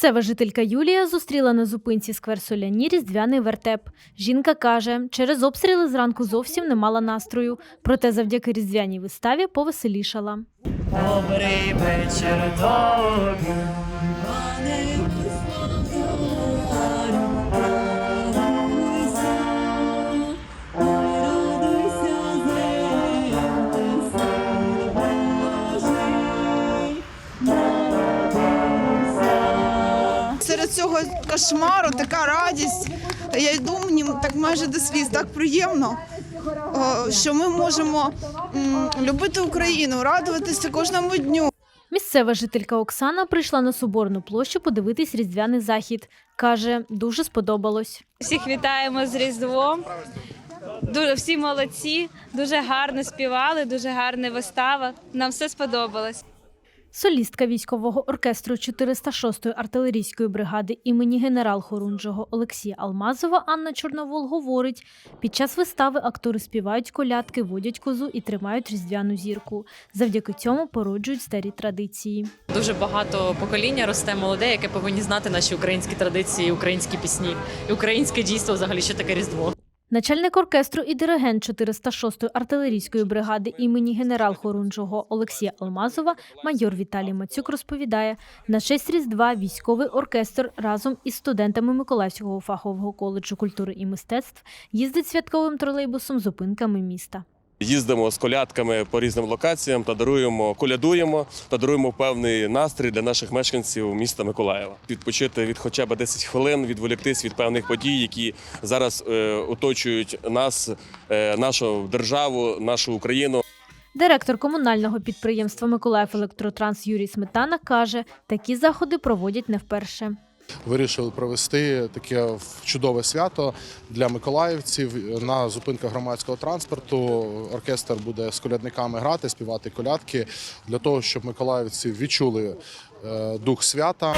Місцева жителька Юлія зустріла на зупинці сквер Соляні різдвяний вертеп. Жінка каже, через обстріли зранку зовсім не мала настрою, проте завдяки різдвяній виставі повеселішала. Добрий вечір тобі. Серед цього кошмару така радість. Я йду, мені так майже до сліз, так приємно, що ми можемо любити Україну, радуватися кожному дню. Місцева жителька Оксана прийшла на Соборну площу подивитись різдвяний захід. Каже, дуже сподобалось. Всіх вітаємо з Різдвом. Дуже всі молодці, дуже гарно співали, дуже гарна вистава. Нам все сподобалось. Солістка військового оркестру 406-ї артилерійської бригади імені генерал-хорунжого Олексія Алмазова Анна Чорновол говорить: під час вистави актори співають колядки, водять козу і тримають різдвяну зірку. Завдяки цьому породжують старі традиції. Дуже багато покоління росте молоде, яке повинні знати наші українські традиції, українські пісні і українське дійство взагалі що таке різдво. Начальник оркестру і диригент 406-ї артилерійської бригади імені генерал-хорунжого Олексія Алмазова, майор Віталій Мацюк розповідає, на честь Різдва військовий оркестр разом із студентами Миколаївського фахового коледжу культури і мистецтв їздить святковим тролейбусом зупинками міста. Їздимо з колядками по різним локаціям та даруємо, колядуємо та даруємо певний настрій для наших мешканців міста Миколаєва. Відпочити від хоча б 10 хвилин, відволіктись від певних подій, які зараз е, оточують нас, е, нашу державу, нашу Україну. Директор комунального підприємства Миколаїв Електротранс Юрій Сметана каже, такі заходи проводять не вперше. Вирішили провести таке чудове свято для миколаївців на зупинках громадського транспорту. Оркестр буде з колядниками грати, співати колядки для того, щоб миколаївці відчули е, дух свята.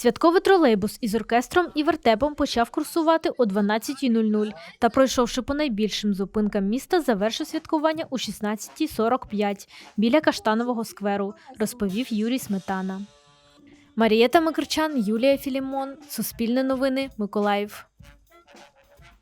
Святковий тролейбус із оркестром і вертепом почав курсувати о 12.00 та, пройшовши по найбільшим зупинкам міста, завершив святкування у 16.45 біля Каштанового скверу, розповів Юрій Сметана. Марієта Микрчан, Юлія Філімон, Суспільне новини, Миколаїв.